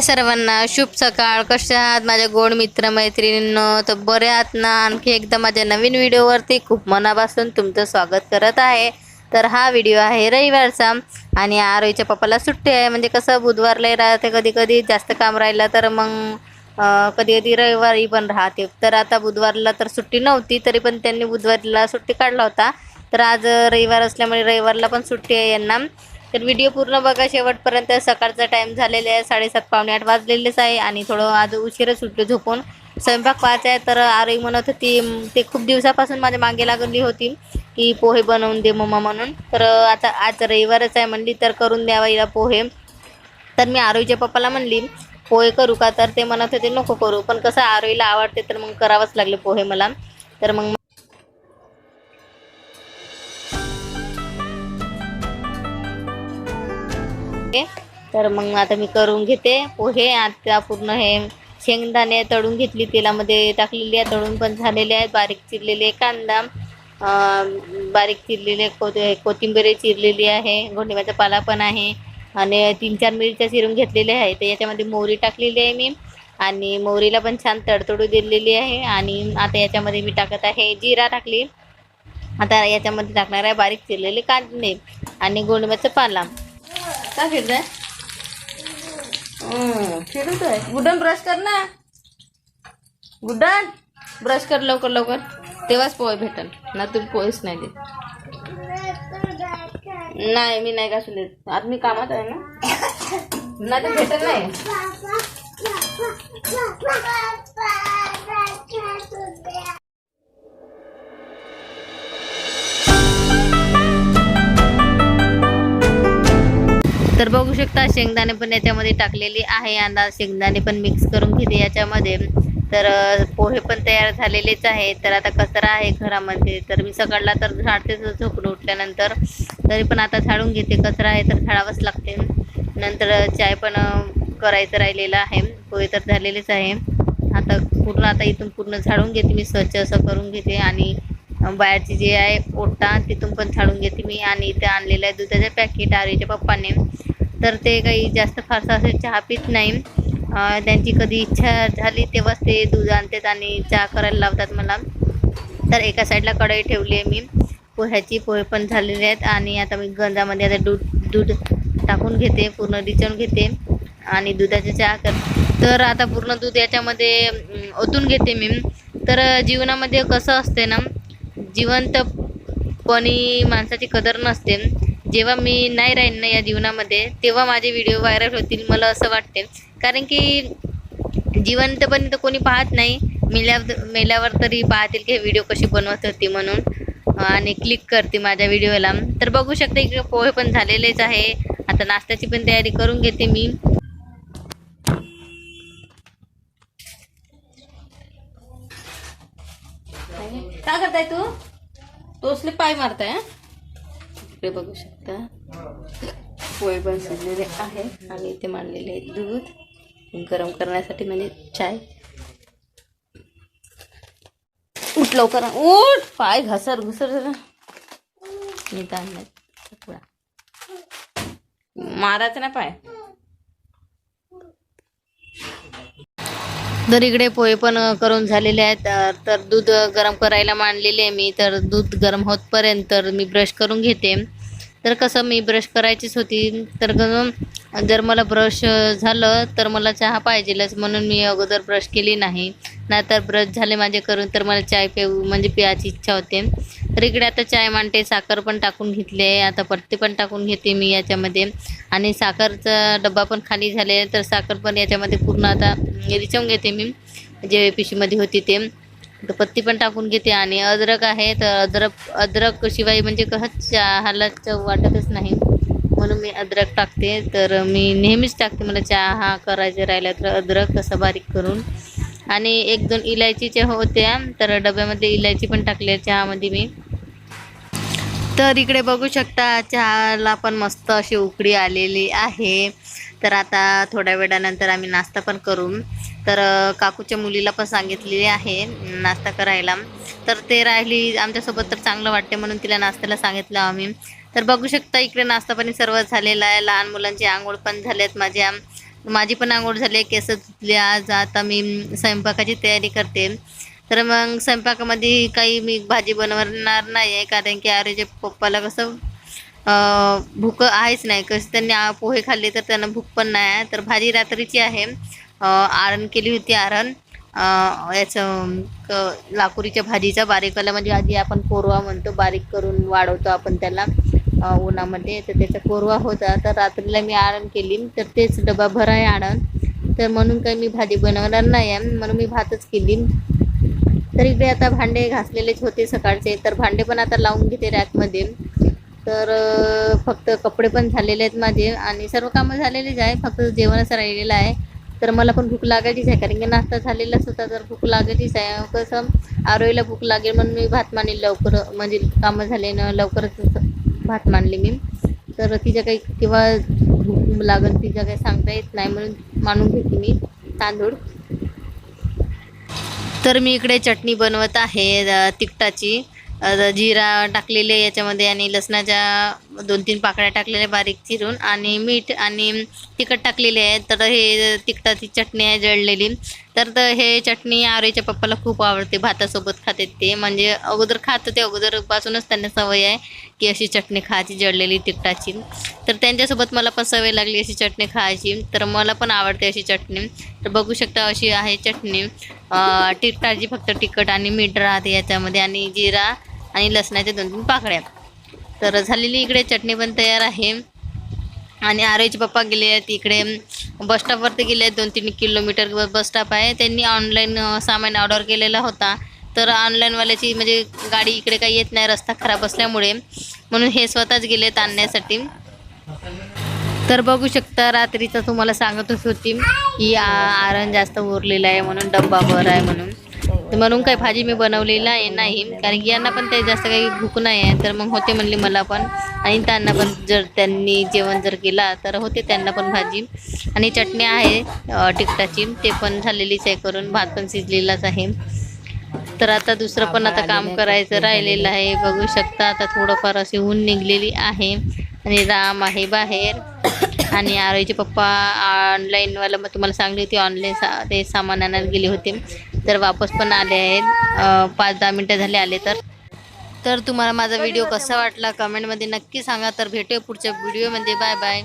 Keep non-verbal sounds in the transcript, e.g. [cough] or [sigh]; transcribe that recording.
हाय सर्वांना. शुभ सकाळ. कसे आहात माझ्या गोड मित्र मैत्रिणींनो तर बरे आहात ना? आणखी एकदा माझ्या नवीन व्हिडिओवरती खूप मनापासून तुमचं स्वागत करत आहे. तर हा व्हिडिओ आहे रविवारचा आणि आरोईच्या पप्पाला सुट्टी आहे. म्हणजे कसं बुधवारलाही राहते कधी कधी जास्त काम राहिलं तर मग कधी कधी रविवारी पण राहते. तर आता बुधवारला तर सुट्टी नव्हती तरी पण त्यांनी बुधवारीला सुट्टी काढला होता. तर आज रविवार असल्यामुळे रविवारला पण सुट्टी आहे यांना. तर व्हिडिओ पूर्ण बघा शेवटपर्यंत. सकाळचा टाईम झालेला आहे साडेसात पावणे आठ वाजलेलेच आहे आणि थोडं आज उशिरा सुटलो झोपून. स्वयंपाक पाहायचा आहे तर आरोई म्हणत होती ते खूप दिवसापासून माझ्या मागे लागली होती की पोहे बनवून दे मम्मा म्हणून. तर आता आज रविवारच आहे म्हणली तर करून द्यावा हिला पोहे. तर मी आरोईच्या पप्पाला म्हणली पोहे करू का? तर ते म्हणत होते नको करू. पण कसं आरोईला आवडते तर मग करावंच लागले पोहे मला. तर मग ओके. तर मग आता मी करून घेते. हो, पोहे आता पूर्ण हे शेंगदाणे तळून घेतली तेलामध्ये टाकलेली आहे. तळून पण झालेले आहेत. बारीक चिरलेले कांदा. बारीक चिरलेले कोथ कोथिंबीर चिरलेली आहे. गोंडिबाचा पाला पण आहे. आणि तीन चार मिरच्या चिरून घेतलेल्या आहे तर याच्यामध्ये मोहरी टाकलेली आहे मी. आणि मोहरीला पण छान तडतडू दिलेली आहे. आणि आता याच्यामध्ये मी टाकत आहे जिरा टाकली. आता याच्यामध्ये टाकणार आहे बारीक चिरलेले कांदे आणि गोंडिबाचा पाला. काय फिरतंय फिरत आहे गुड्डन ब्रश कर ना. गुड्डन ब्रश कर लवकर लवकर. तेव्हाच पोहे भेटल ना तू पोहेच नाही देत. नाही मी नाही घासू देत. आज मी कामात आहे ना. [laughs] नाही तर भेटत नाही. [laughs] तर बघू शकता शेंगदाणे पण याच्यामध्ये टाकलेली आहे. आणि शेंगदाणे पण मिक्स करून घेते याच्यामध्ये. तर पोहे पण तयार झालेलेच आहे तर आता कचरा आहे घरामध्ये. तर मी सकाळला तर झाडतेच झोपून उठल्यानंतर. तरी पण आता झाडून घेते. कचरा आहे तर झाडावंच लागते. नंतर चाय पण करायचं राहिलेलं आहे. पोहे तर झालेलेच आहे. आता पूर्ण आता इथून पूर्ण झाडून घेते मी. स्वच्छ असं करून घेते. आणि बाहेरची जे आहे ओटा तिथून पण झाडून घेते मी. आणि इथे आणलेलं आहे दुधाचे पॅकेट आरीच्या पप्पाने. तर ते काही जास्त फारसं असे चहा पित नाही. त्यांची कधी इच्छा झाली तेव्हाच ते दूध आणतात आणि चहा करायला लावतात मला. तर एका साईडला कढई ठेवली आहे मी. पोह्याची पोहे पण झालेले आहेत आणि आता मी गंजामध्ये आता दूध दूध टाकून घेते पूर्ण रिचवून घेते आणि दुधाचा चहा कर तर आता पूर्ण दूध याच्यामध्ये ओतून घेते मी. तर जीवनामध्ये कसं असते ना जिवंतपणी माणसाची कदर नसते. जेव्हा मी नाही राहीन ना या जीवनामध्ये तेव्हा माझे व्हिडिओ व्हायरल होतील मला असं वाटते कारण की जिवंतपर्यंत तर कोणी पाहत नाही मेल्यावर मेल्यावर तरी पाहतील की व्हिडिओ कशी बनवत होती म्हणून. आणि क्लिक करते माझ्या व्हिडिओला तर बघू शकते इकडे पोहे पण झालेलेच आहे. आता नाश्त्याची पण तयारी करून घेते मी. काय करताय तू? तोसले पाय मारताय इकडे बघू शकता. पोहे पण शिजलेले आहे आणि इथे मांडलेले दूध. गरम करण्यासाठी म्हणजे चाय. उठ लवकर. उठ! पाय घसर घुसर जरा. निदान नाही. मारायचं नाही पाय. तर इकडे पोहे पण करून झालेले आहेत. तर दूध गरम करायला मांडलेले आहे मी. तर दूध गरम होतपर्यंत तर मी ब्रश करून घेते. तर कसं मी ब्रश करायचीच होती. तर जर मला ब्रश झालं तर मला चहा पाहिजेलच. म्हणून मी अगोदर ब्रश केली नाही. नाहीतर ब्रश झाले माझे करून तर मला चाय पिऊ म्हणजे पियाची इच्छा होते. तर इकडे आता चाय मांडते साखर पण टाकून घेतली आहे. आता पत्ती पण टाकून घेते मी याच्यामध्ये. आणि साखरचा डब्बा पण खाली झाले तर साखर पण याच्यामध्ये पूर्ण आता रिचवून घेते मी जे पिशीमध्ये होती ते. तर पत्ती पण टाकून घेते. आणि अद्रक आहे तर अद्रक अद्रक शिवाय म्हणजे कसं चहाला चव वाटतच नाही. म्हणून मी अद्रक टाकते. तर मी नेहमीच टाकते. मला चहा हा करायचा राहिला तर अद्रक कसा बारीक करून. आणि एक दोन इलायचीच्या होत्या तर डब्यामध्ये इलायची पण टाकली आहे चहामध्ये मी. तर इकडे बघू शकता चहाला पण मस्त अशी उकडी आलेली आहे. तर आता थोड्या वेळानंतर आम्ही नाश्ता पण करू. तर काकूच्या मुलीला पण सांगितलेली आहे नाश्ता करायला. तर ते राहिली आमच्यासोबत तर चांगलं वाटते म्हणून तिला नाश्त्याला सांगितलं आम्ही. तर बघू शकता इकडे नाश्ता पाणी सर्व झालेला आहे. लहान मुलांची आंघोळ पण झाल्यात माझ्या. माझी पण आंघोळ झाली केस धुतली आज आता मी स्वयंपाकाची तयारी करते. तर मग स्वयंपाकामध्ये काही मी भाजी बनवणार नाही आहे कारण की आर्यच्या पप्पाला कसं भूक आहेच नाही. कसं त्यांनी पोहे खाल्ले तर त्यांना भूक पण नाही आहे. तर भाजी रात्रीची आहे. आरण केली होती आरण. याचं क लाकुरीच्या भाजीचा बारीकवाला म्हणजे आधी आपण कोरवा म्हणतो बारीक करून वाढवतो आपण त्याला. उन्हामध्ये तर त्याचा कोरवा होता. तर रात्रीला मी आरण केली तर तेच डबाभर आहे आरण तर म्हणून काही मी भाजी बनवणार नाही आहे म्हणून मी भातच केली. तर इकडे आता भांडे घासलेलेच होते सकाळचे तर भांडे पण आता लावून घेते रॅकमध्ये. तर फक्त कपडे पण झालेले आहेत माझे आणि सर्व कामं झालेलेच आहे फक्त जेवणच राहिलेलं आहे. तर मला पण भूक लागायचीच आहे कारण की नाश्ता झालेलाच होता तर भूक लागायचीच आहे. कसं आरोईला भूक लागेल म्हणून मी भात मानेल लवकर म्हणजे कामं झाले ना लवकरच भात मानले मी. तर तिच्या काही केव्हा भूक लागेल तिच्या काही सांगता येत नाही म्हणून मानून घेते मी तांदूळ. तर मी इकडे चटणी बनवत आहे तिखटाची. जिरा टाकलेले आहे याच्यामध्ये आणि लसणाच्या दोन तीन पाकळ्या टाकलेल्या बारीक चिरून आणि मीठ आणि तिखट टाकलेले आहे तर हे तिखटाची चटणी आहे जळलेली. तर हे चटणी आरोईच्या पप्पाला खूप आवडते. भातासोबत खाते ते. म्हणजे अगोदर खात होते अगोदरपासूनच त्यांना सवय आहे की अशी चटणी खायची जळलेली तिखटाची. तर त्यांच्यासोबत मला पण सवय लागली अशी चटणी खायची. तर मला पण आवडते अशी चटणी. तर बघू शकता अशी आहे चटणी. तिखटाची फक्त तिखट आणि मीठ राहते याच्यामध्ये आणि जिरा आणि लसणाच्या दोन तीन पाकळ्या. तर झालेली इकडे चटणी पण तयार आहे. आणि आरोईचे पप्पा गेले आहेत इकडे. बसस्टॉपवरती गेले आहेत दोन तीन किलोमीटर बस स्टॉप आहे. त्यांनी ऑनलाईन सामान ऑर्डर केलेला होता. तर ऑनलाईनवाल्याची म्हणजे गाडी इकडे काही येत नाही रस्ता खराब असल्यामुळे. म्हणून हे स्वतःच गेलेत आणण्यासाठी. तर बघू शकता रात्रीचा तुम्हाला सांगतच होती. की आ- आरण जास्त उरलेलं आहे म्हणून डब्बा भर आहे म्हणून. म्हणून काही भाजी मी बनवलेला आहे नाही कारण की यांना पण ते जास्त काही भूक नाही आहे. तर मग होते म्हणले मला पण. आणि त्यांना पण जर त्यांनी जेवण जर केला तर होते त्यांना पण भाजी. आणि चटणी आहे तिखटाची ते पण झालेलीच आहे करून. भात पण शिजलेलाच आहे. तर आता दुसरं पण आता काम करायचं राहिलेलं आहे. बघू शकता आता थोडंफार अशी ऊन निघलेली आहे. आणि राम आहे बाहेर. आणि आरोईचे पप्पा ऑनलाईनवाला मग तुम्हाला सांगली होती ऑनलाईन सा ते सामान आणायला गेले होते. तर वापस पण आले आहेत. पाच दहा मिनटं झाले आले तर. तर तुम्हाला माझा व्हिडिओ कसा वाटला कमेंटमध्ये नक्की सांगा. तर भेटूया पुढच्या व्हिडिओमध्ये. Bye bye.